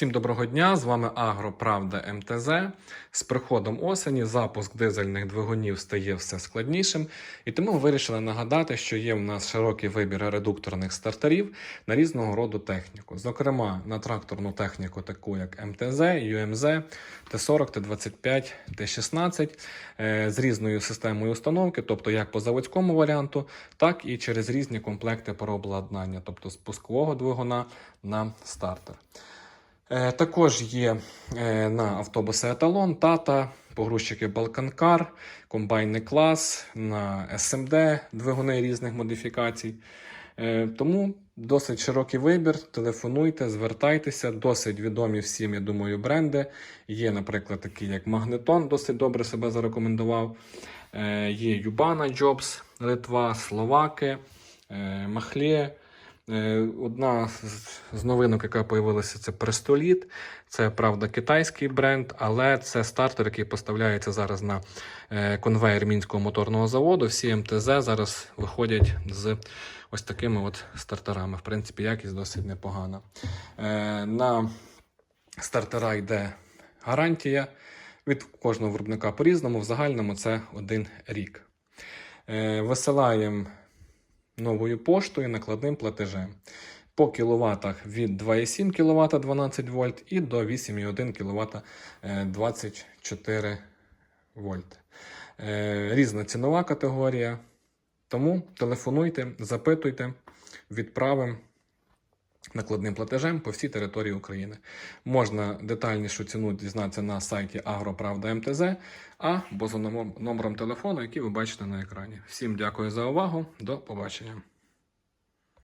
Всім доброго дня! З вами Агроправда МТЗ. З приходом осені запуск дизельних двигунів стає все складнішим, і тому вирішили нагадати, що є в нас широкий вибір редукторних стартерів на різного роду техніку. Зокрема, на тракторну техніку, таку як МТЗ, ЮМЗ, Т40, Т25, Т16 е, з різною системою установки, тобто як по заводському варіанту, так і через різні комплекти переобладнання, тобто з пускового двигуна на стартер. Е, Також є е, на автобуси еталон, тата, погрузчики Балканкар, комбайний клас, на СМД двигуни різних модифікацій. Е, Тому досить широкий вибір. Телефонуйте, звертайтеся. Досить відомі всім, я думаю, бренди. Є, наприклад, такі як Магнетон, досить добре себе зарекомендував. Є Юбана Jobs, Литва, Словаки, Махлє. Е, Одна з- новинок, яка з'явилася, це Престоліт. Це правда китайський бренд, але це стартер, який поставляється зараз на е, конвейер мінського моторного заводу. Всі МТЗ зараз виходять з ось такими от стартерами. В принципі, якість досить непогана. Е, На стартера йде гарантія від кожного виробника по-різному. В загальному це один рік. Висилаємо новою поштою накладним платежем. По кіловатах від 2,7 кВт 12 вольт і до 8,1 кВт 24 вольт. Е, Різна цінова категорія. Тому телефонуйте, запитуйте, відправимо накладним платежем по всій території України. Можна детальнішу ціну дізнатися на сайті Агроправда МТЗ або за номером телефону, який ви бачите на екрані. Всім дякую за увагу. До побачення.